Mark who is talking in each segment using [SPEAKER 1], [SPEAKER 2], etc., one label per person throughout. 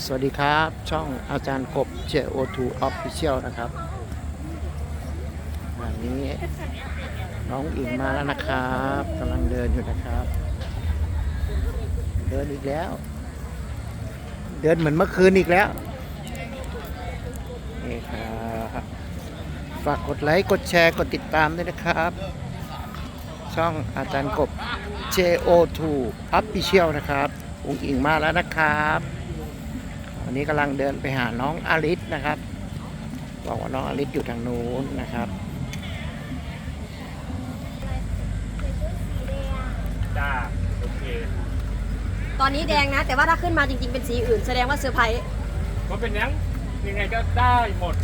[SPEAKER 1] สวัสดีครับ ช่องอาจารย์กบ JO2 Official นะครับวันนี้น้องอิงมาแล้วนะครับกำลังเดินอยู่นะครับ เดินอีกแล้ว เดินเหมือนเมื่อคืนอีกแล้วนี่ครับฝากกดไลค์กดแชร์กดติดตามด้วยนะครับ ช่องอาจารย์กบ JO2 Official นะครับอุงอิงมาแล้วนะครับ วันนี้กำลังเดินไปหาน้องอลิสนะครับ บอกว่าน้องอลิสอยู่ทางนู้นนะครับ
[SPEAKER 2] จ้าโอเค
[SPEAKER 3] ตอนนี้แดงนะ แต่ว่าถ้าขึ้นมาจริงๆเป็นสีอื่น แสดงว่าเซอร์ไพรส์
[SPEAKER 2] ก็เป็นยังยังไงก็ได้หมด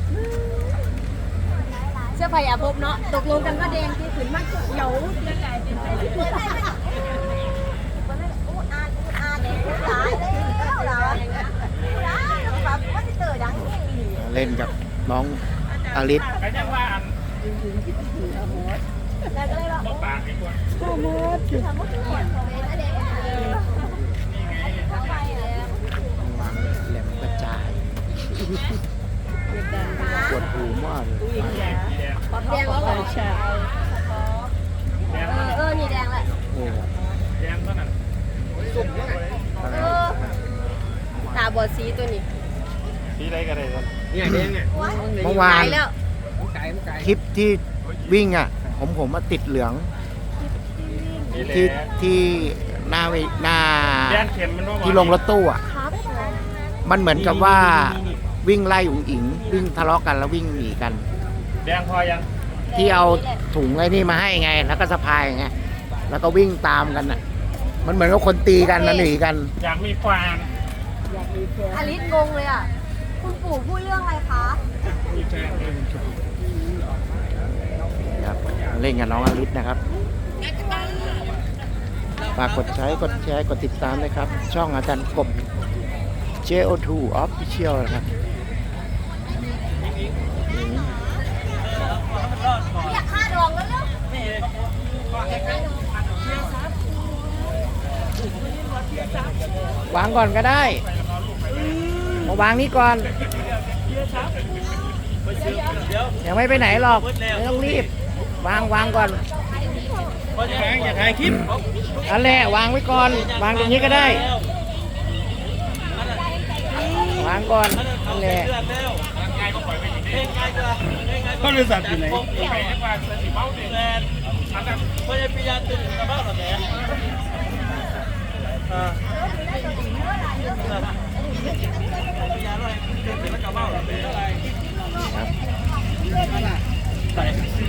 [SPEAKER 3] เซอร์ไพรส์อาภพเนาะตกลงกันว่าแดงที่ขึ้นมากเขียว
[SPEAKER 1] เล่นกับน้องอลิส
[SPEAKER 2] ก็ ยังว่าอันต้องปากดีกว่า
[SPEAKER 1] แหลมกระจายปวดหูมากเลย
[SPEAKER 2] แดง
[SPEAKER 3] แดงแล้วเหรอ
[SPEAKER 2] แดง
[SPEAKER 3] เออเออนี่แดงแหละ
[SPEAKER 1] โอ้
[SPEAKER 2] แดงเท่านั้น
[SPEAKER 3] เออตาบอดสีตัวนี้
[SPEAKER 2] สีอะไรก็ได้ครับเนี่ยแดงอะ
[SPEAKER 1] เมื่อวาน
[SPEAKER 3] ตายแล้ว
[SPEAKER 1] คลิปที่วิ่งอะ ผมผมมาติดเหลือง
[SPEAKER 2] นี่แหละ
[SPEAKER 1] ที่ที่หน้าเวหน้า
[SPEAKER 2] แดงเข็มมันว่า
[SPEAKER 1] ที่ลงรถตู้อะ
[SPEAKER 3] ครับ
[SPEAKER 1] มันเหมือนกับว่าวิ่งไล่อุ๋งอิง วิ่งทะเลาะกันแล้ววิ่งหนีกัน
[SPEAKER 2] แดงพอยัง
[SPEAKER 1] ที่เอาถุงไอ้นี่มาให้ไง แล้วก็สะพายไงแล้วก็วิ่งตามกันอะ มันเหมือนกับคนตีกันแล้วหนีกัน
[SPEAKER 2] อยากมีฟาน
[SPEAKER 3] อลิสงงเลยอะ คุณปู่พูดเรื่องอะไรคะ
[SPEAKER 2] มีแฟนเลย
[SPEAKER 1] ครับเล่นกับน้องอลิสนะครับฝากกดใช้กดแชร์กดติดตามนะครับ ช่องอาจารย์กบ JO2 Official นะครับ
[SPEAKER 3] อยากฆ่าดองแล้วเร็ว
[SPEAKER 1] วางก่อนก็ได้มา วางนี้ก่อนยังไม่ไปไหนหรอกไม่ต้องรีบ วางวางก่อน
[SPEAKER 2] แดงอย่าถ่ายคลิป
[SPEAKER 1] อันแหละวางไว้ก่อน วางตรงนี้ก็ได้ วางก่อนอันแหละ
[SPEAKER 2] บริษัทอยู่ไหนไปให้ฟานสีเมาดิแลนอันนั้นพยาปิยาตึงกระเบ้าหรอแหมอ่า
[SPEAKER 1] ครับ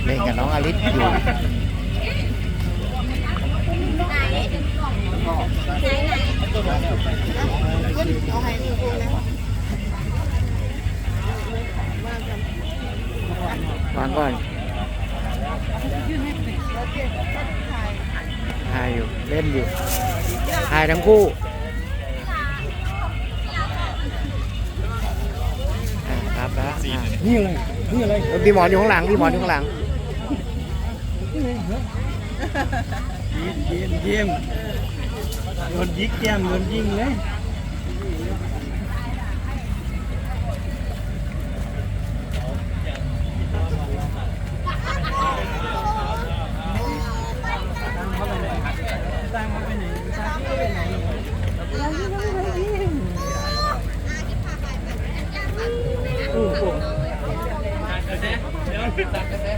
[SPEAKER 1] เล่นกับน้องอลิสอยู่วางก่อนถ่ายอยู่ เล่นอยู่ถ่ายทั้งคู่
[SPEAKER 2] นี่อะไรนี่อะไร
[SPEAKER 1] พี่หมอนอยู่ข้างหลังพี่หมอนอยู่ข้างหลัง
[SPEAKER 2] เยี่ยมเยี่ยมโดนยิกแก้มโดนยิงเลย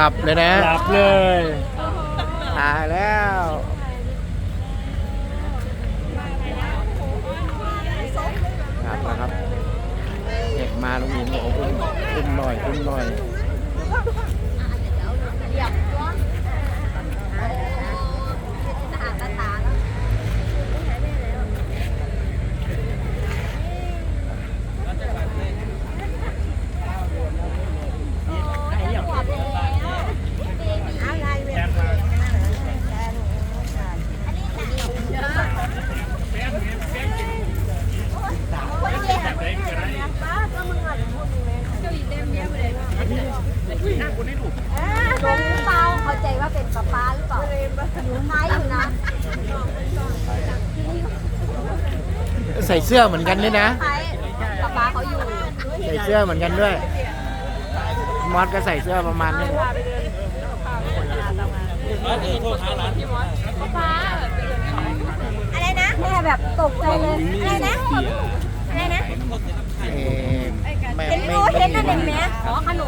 [SPEAKER 2] หลั
[SPEAKER 1] บเลยนะ
[SPEAKER 2] หลับเลย
[SPEAKER 1] ตายแล้วครับนะครับเด็กมาลุงหญิงบอกว่าอุ้มอุ้มหน่อยอุ้มหน่อย
[SPEAKER 3] คุณให้หนูลงเปาเข้าใจว่าเป็นป้าป้าหรือเปล่าอยู่ไม้
[SPEAKER 4] อยู่
[SPEAKER 3] นะ
[SPEAKER 1] ใส่เสื้อเหมือนกันด้วยนะ
[SPEAKER 3] ป้าป้าเขาอยู่
[SPEAKER 1] ใส่เสื้อเหมือนกันด้วย มอสก็ใส่เสื้อประมาณนี้ป้าป้า
[SPEAKER 3] อะไรนะแม่แบบตกใจเลยอะไรนะอะไรนะ
[SPEAKER 1] เม่
[SPEAKER 3] เห็น
[SPEAKER 1] ไมรู
[SPEAKER 3] เห็นนั่นเองแม่ขอขนม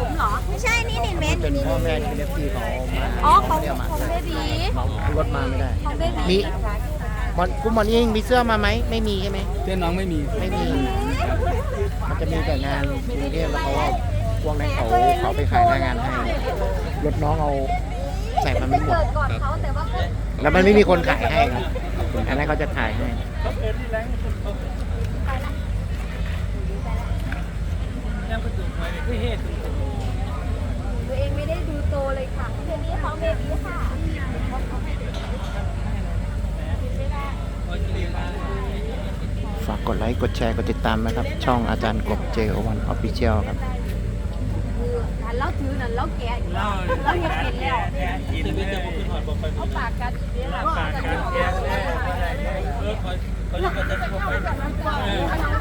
[SPEAKER 3] เม็ด
[SPEAKER 1] เป็น
[SPEAKER 3] นี่
[SPEAKER 1] พ่อ
[SPEAKER 3] นี่
[SPEAKER 1] แม่ที่เอฟซีเขามา
[SPEAKER 3] อ๋อของ
[SPEAKER 1] เรียกมา
[SPEAKER 3] ของเบบี
[SPEAKER 1] รถมาไม่ได้
[SPEAKER 3] ของเบบี
[SPEAKER 1] มีมอนคุณหมอนเองมีเสื้อมาไหมไม่มีใช่ไหม
[SPEAKER 2] เจ้น้องไม่มี
[SPEAKER 1] ไม่มี มันจะมีแต่งานกรุงเทพแล้วเขาว่าพวกนั้นเขาเขาไปขายหน้างานให้รถน้องเอาใส่มาไม่หมด
[SPEAKER 3] เกิดก่อนเขาแต่ว่าก็
[SPEAKER 1] แล้วมันไม่มีคนขายให้ครับอันนั้นเขาจะขายให้
[SPEAKER 3] ตัวเองไม่ได้ดูโตเลยค่ะเดี๋ยวนี้ของเบบีค่ะ
[SPEAKER 1] ฝากกดไล ค์กดแชร์กดติดตามนะครับ ช่องอาจารย์กบ JO1 Official ครับ
[SPEAKER 3] หันเล่าถือนั่นเล่าแกะอีกแล้วเราเห็นเป็นแล้ว
[SPEAKER 2] ชีวิตจะขึ้นหอดบอกไป
[SPEAKER 3] เอาปากกัดเดี๋ยวเรา
[SPEAKER 2] ปากการแก้แน่เออคอยคอยก็จะทั่วไป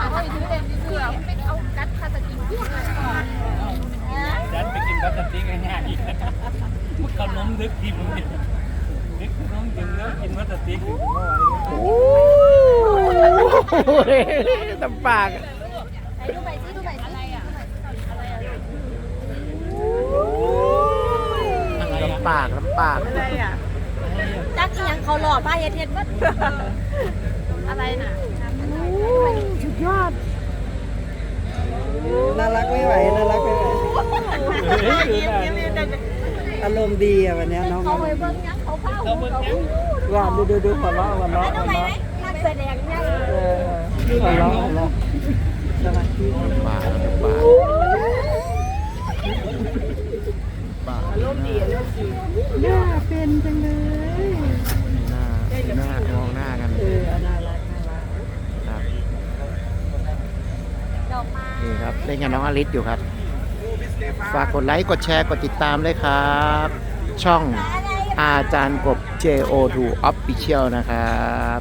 [SPEAKER 3] เอาถือเต็มที่เสือไม่เอากัดคาสติงพูดเลยก่อน
[SPEAKER 2] ยันไปกินพลาสติกง่ายๆขนมดึกกินดึกน้องกินแล้วกินพลาสติกถึงว่า
[SPEAKER 1] โอ้ย ตำปาก
[SPEAKER 3] ไหนดูใบซิดูใบซิอะไรอะ
[SPEAKER 1] ลำปากลำปาก
[SPEAKER 3] จักอีหยังเขาหล่อป้าเยเทียนวัดอะไรน่ะสุดยอด
[SPEAKER 4] น่ารักไม่ไหวน่ารักไม่ไหวอารมณ์ดีอะวันเนี้ยน้อง
[SPEAKER 3] เขาไปเบิ้งยังเขาเข้าเขาพูด
[SPEAKER 4] ว่าดูดูดูหัวเราะหัวเราะ
[SPEAKER 3] แล้ว
[SPEAKER 4] หั
[SPEAKER 3] ทำ
[SPEAKER 4] ว
[SPEAKER 3] ไม
[SPEAKER 4] เราะ
[SPEAKER 3] ไหมนัก แสดงยัง
[SPEAKER 4] เออหัวเราะหัวเราะสมาธิ
[SPEAKER 1] ปากลำปากปากอารมณ์ดี
[SPEAKER 4] หน้าเป็นจังเลย
[SPEAKER 1] หน้าหน้ามองหน้ากัน
[SPEAKER 4] เออน่ารักน่ารัก
[SPEAKER 1] ครับ
[SPEAKER 3] ดอกไม้
[SPEAKER 1] นี่ครับเล่นกับน้องอลิสอยู่ครับ ฝากกดไลค์กดแชร์กดติดตามเลยครับ ช่องอาจารย์กบ JO2 Official นะครับ